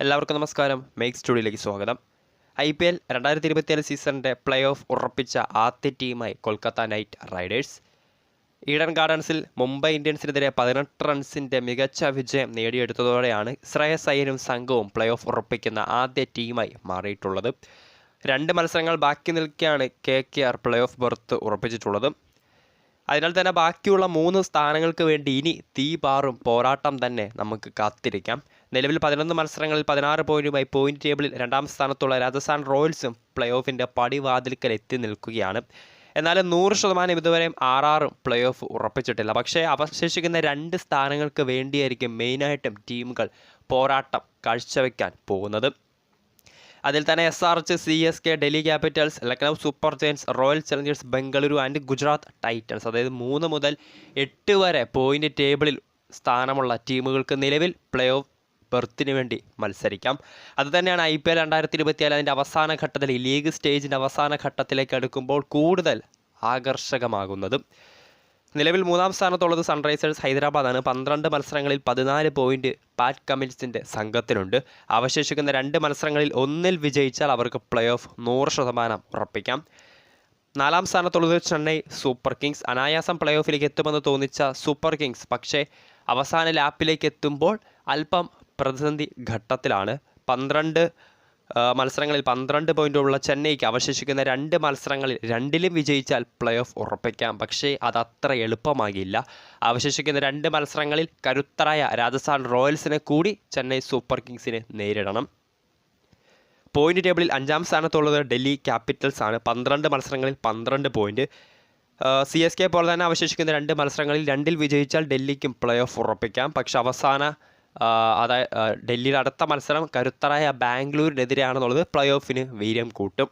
എല്ലാവർക്കും നമസ്കാരം. മേക്ക് സ്റ്റുഡിയോയിലേക്ക് സ്വാഗതം. ഐ പി എൽ രണ്ടായിരത്തി ഇരുപത്തിയേഴ് സീസണിന്റെ പ്ലേ ഓഫ് ഉറപ്പിച്ച ആദ്യ ടീമായി കൊൽക്കത്ത നൈറ്റ് റൈഡേഴ്സ്. ഈഡൻ ഗാർഡൻസിൽ മുംബൈ ഇന്ത്യൻസിനെതിരെ പതിനെട്ട് റൺസിന്റെ മികച്ച വിജയം നേടിയെടുത്തതോടെയാണ് ശ്രേയസ് അയ്യനും സംഘവും പ്ലേ ഓഫ് ഉറപ്പിക്കുന്ന ആദ്യ ടീമായി മാറിയിട്ടുള്ളത്. രണ്ട് മത്സരങ്ങൾ ബാക്കി നിൽക്കെയാണ് K K R play off berth ഉറപ്പിച്ചിട്ടുള്ളത്. അതിനാൽ തന്നെ ബാക്കിയുള്ള മൂന്ന് സ്ഥാനങ്ങൾക്ക് വേണ്ടി ഇനി തീ പാറും പോരാട്ടം തന്നെ നമുക്ക് കാത്തിരിക്കാം. നിലവിൽ പതിനൊന്ന് മത്സരങ്ങളിൽ പതിനാറ് പോയിന്റുമായി പോയിന്റ് ടേബിളിൽ രണ്ടാം സ്ഥാനത്തുള്ള രാജസ്ഥാൻ റോയൽസും പ്ലേ ഓഫിന്റെ പടിവാതിൽക്കൽ എത്തി നിൽക്കുകയാണ്. എന്നാലും നൂറ് ശതമാനം ഇതുവരെയും ആർ ആറും പ്ലേ ഓഫ് ഉറപ്പിച്ചിട്ടില്ല. പക്ഷേ അവശേഷിക്കുന്ന രണ്ട് സ്ഥാനങ്ങൾക്ക് വേണ്ടിയായിരിക്കും മെയിനായിട്ടും ടീമുകൾ പോരാട്ടം കാഴ്ചവെക്കാൻ പോകുന്നത്. അതിൽ തന്നെ S R H C S K Delhi Capitals Lucknow Super Giants Royal Challengers Bengaluru and Gujarat Titans അതായത് മൂന്ന് മുതൽ എട്ട് വരെ പോയിന്റ് ടേബിളിൽ സ്ഥാനമുള്ള ടീമുകൾക്ക് നിലവിൽ പ്ലേ ഓഫ് ബെർത്തിന് വേണ്ടി മത്സരിക്കാം. അതുതന്നെയാണ് ഐ പി എൽ രണ്ടായിരത്തി ഇരുപത്തിയാൽ അതിന്റെ അവസാന ഘട്ടത്തിൽ ലീഗ് സ്റ്റേജിന്റെ അവസാന ഘട്ടത്തിലേക്ക് അടുക്കുമ്പോൾ കൂടുതൽ ആകർഷകമാകുന്നത്. നിലവിൽ മൂന്നാം സ്ഥാനത്തുള്ളത് സൺറൈസേഴ്സ് ഹൈദരാബാദാണ്. പന്ത്രണ്ട് മത്സരങ്ങളിൽ പതിനാല് പോയിന്റ് പാറ്റ് കമിൻസിന്റെ സംഘത്തിനുണ്ട് അവശേഷിക്കുന്ന രണ്ട് മത്സരങ്ങളിൽ ഒന്നിൽ വിജയിച്ചാൽ അവർക്ക് പ്ലേ ഓഫ് നൂറ് ശതമാനം ഉറപ്പിക്കാം. നാലാം സ്ഥാനത്തുള്ളത് ചെന്നൈ സൂപ്പർ കിങ്സ്. അനായാസം പ്ലേ ഓഫിലേക്ക് എത്തുമെന്ന് തോന്നിച്ച സൂപ്പർ കിങ്സ് പക്ഷേ അവസാന ലാപ്പിലേക്ക് എത്തുമ്പോൾ അല്പം പ്രതിസന്ധി ഘട്ടത്തിലാണ്. പന്ത്രണ്ട് മത്സരങ്ങളിൽ പന്ത്രണ്ട് ഉള്ള ചെന്നൈക്ക് അവശേഷിക്കുന്ന രണ്ട് മത്സരങ്ങളിൽ രണ്ടിലും വിജയിച്ചാൽ പ്ലേ ഓഫ് ഉറപ്പിക്കാം. പക്ഷേ അത് അത്ര എളുപ്പമാകില്ല. അവശേഷിക്കുന്ന രണ്ട് മത്സരങ്ങളിൽ കരുത്തരായ രാജസ്ഥാൻ റോയൽസിനെ കൂടി ചെന്നൈ സൂപ്പർ കിങ്സിനെ നേരിടണം. പോയിന്റ് ടേബിളിൽ അഞ്ചാം സ്ഥാനത്തുള്ളത് ഡൽഹി ക്യാപിറ്റൽസ് ആണ്. പന്ത്രണ്ട് മത്സരങ്ങളിൽ പന്ത്രണ്ട് പോയിന്റ് സി എസ് കെ പോലെ തന്നെ അവശേഷിക്കുന്ന രണ്ട് മത്സരങ്ങളിൽ രണ്ടിൽ വിജയിച്ചാൽ ഡൽഹിക്കും പ്ലേ ഓഫ് ഉറപ്പിക്കാം. പക്ഷേ അവസാന അതായത് ഡൽഹിയുടെ അടുത്ത മത്സരം കരുത്തരായ ബാംഗ്ലൂരിനെതിരെയാണെന്നുള്ളത് പ്ലേ ഓഫിന് വീര്യം കൂട്ടും.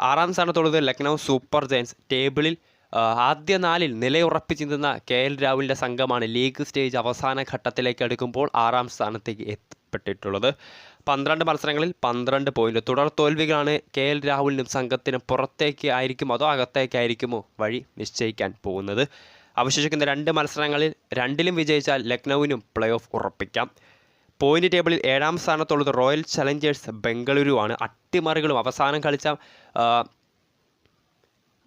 ആറാം സ്ഥാനത്തുള്ളത് ലക്നൗ സൂപ്പർ ജയൻസ്. ടേബിളിൽ ആദ്യ നാലിൽ നിലയുറപ്പിച്ച് നിന്ന കെ എൽ രാഹുലിന്റെ സംഘമാണ് ലീഗ് സ്റ്റേജ് അവസാന ഘട്ടത്തിലേക്ക് അടുക്കുമ്പോൾ ആറാം സ്ഥാനത്തേക്ക് എത്തിപ്പെട്ടിട്ടുള്ളത്. പന്ത്രണ്ട് മത്സരങ്ങളിൽ പന്ത്രണ്ട് പോയിന്റ് തുടർ തോൽവികളാണ് കെ എൽ രാഹുലിനും സംഘത്തിനും പുറത്തേക്ക് ആയിരിക്കും അതോ അകത്തേക്കായിരിക്കുമോ വഴി നിശ്ചയിക്കാൻ പോകുന്നത്? അവശേഷിക്കുന്ന രണ്ട് മത്സരങ്ങളിൽ രണ്ടിലും വിജയിച്ചാൽ ലക്നൌവിനും പ്ലേ ഓഫ് ഉറപ്പിക്കാം പോയിന്റ് ടേബിളിൽ ഏഴാം സ്ഥാനത്തുള്ളത് റോയൽ ചലഞ്ചേഴ്സ് ബംഗളൂരുവാണ് അട്ടിമറികളും അവസാനം കളിച്ച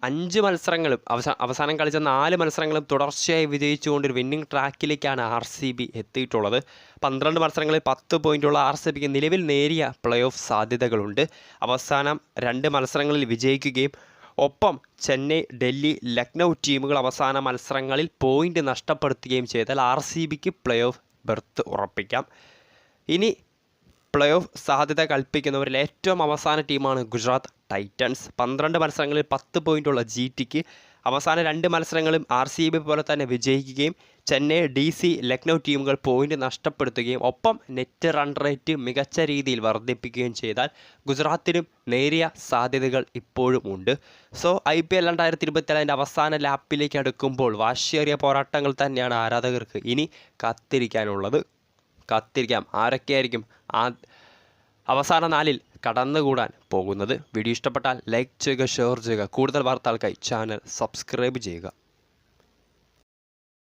അഞ്ച് മത്സരങ്ങളും അവസാ അവസാനം കളിച്ച നാല് മത്സരങ്ങളും തുടർച്ചയായി വിജയിച്ചുകൊണ്ട് ഒരു വിന്നിംഗ് ട്രാക്കിലേക്കാണ് ആർ സി ബി എത്തിയിട്ടുള്ളത്. പന്ത്രണ്ട് മത്സരങ്ങളിൽ പത്ത് പോയിന്റുള്ള ആർ സി ബിക്ക് നിലവിൽ നേരിയ പ്ലേ ഓഫ് സാധ്യതകളുണ്ട്. അവസാനം രണ്ട് മത്സരങ്ങളിൽ വിജയിക്കുകയും ഒപ്പം ചെന്നൈ ഡൽഹി ലക്നൗ ടീമുകൾ അവസാന മത്സരങ്ങളിൽ പോയിന്റ് നഷ്ടപ്പെടുത്തുകയും ചെയ്താൽ ആർ സി ബിക്ക് പ്ലേ ഓഫ് ബെർത്ത് ഉറപ്പിക്കാം. ഇനി പ്ലേ ഓഫ് സാധ്യത കൽപ്പിക്കുന്നവരിൽ ഏറ്റവും അവസാന ടീമാണ് ഗുജറാത്ത് ടൈറ്റൻസ്. പന്ത്രണ്ട് മത്സരങ്ങളിൽ പത്ത് പോയിന്റുള്ള ജി ടിക്ക് അവസാന രണ്ട് മത്സരങ്ങളും ആർ സി ബി പോലെ തന്നെ വിജയിക്കുകയും ചെന്നൈ ഡി സി ലക്നൗ ടീമുകൾ പോയിന്റ് നഷ്ടപ്പെടുത്തുകയും ഒപ്പം നെറ്റ് റൺ റേറ്റ് മികച്ച രീതിയിൽ വർദ്ധിപ്പിക്കുകയും ചെയ്താൽ ഗുജറാത്തിനും നേരിയ സാധ്യതകൾ ഇപ്പോഴും ഉണ്ട്. സോ ഐ പി എൽ രണ്ടായിരത്തി ഇരുപത്തിയേഴിന്റെ അവസാന ലാപ്പിലേക്ക് അടുക്കുമ്പോൾ വാശിയേറിയ പോരാട്ടങ്ങൾ തന്നെയാണ് ആരാധകർക്ക് ഇനി കാത്തിരിക്കാനുള്ളത്. കാത്തിരിക്കാം. ആരൊക്കെയായിരിക്കും ആ അവസാന നാലിൽ കടന്നുകൂടാൻ പോകുന്നത്? വീഡിയോ ഇഷ്ടപ്പെട്ടാൽ ലൈക്ക് ചെയ്യുക ഷെയർ ചെയ്യുക. കൂടുതൽ വാർത്തകൾക്കായി ചാനൽ സബ്സ്ക്രൈബ് ചെയ്യുക.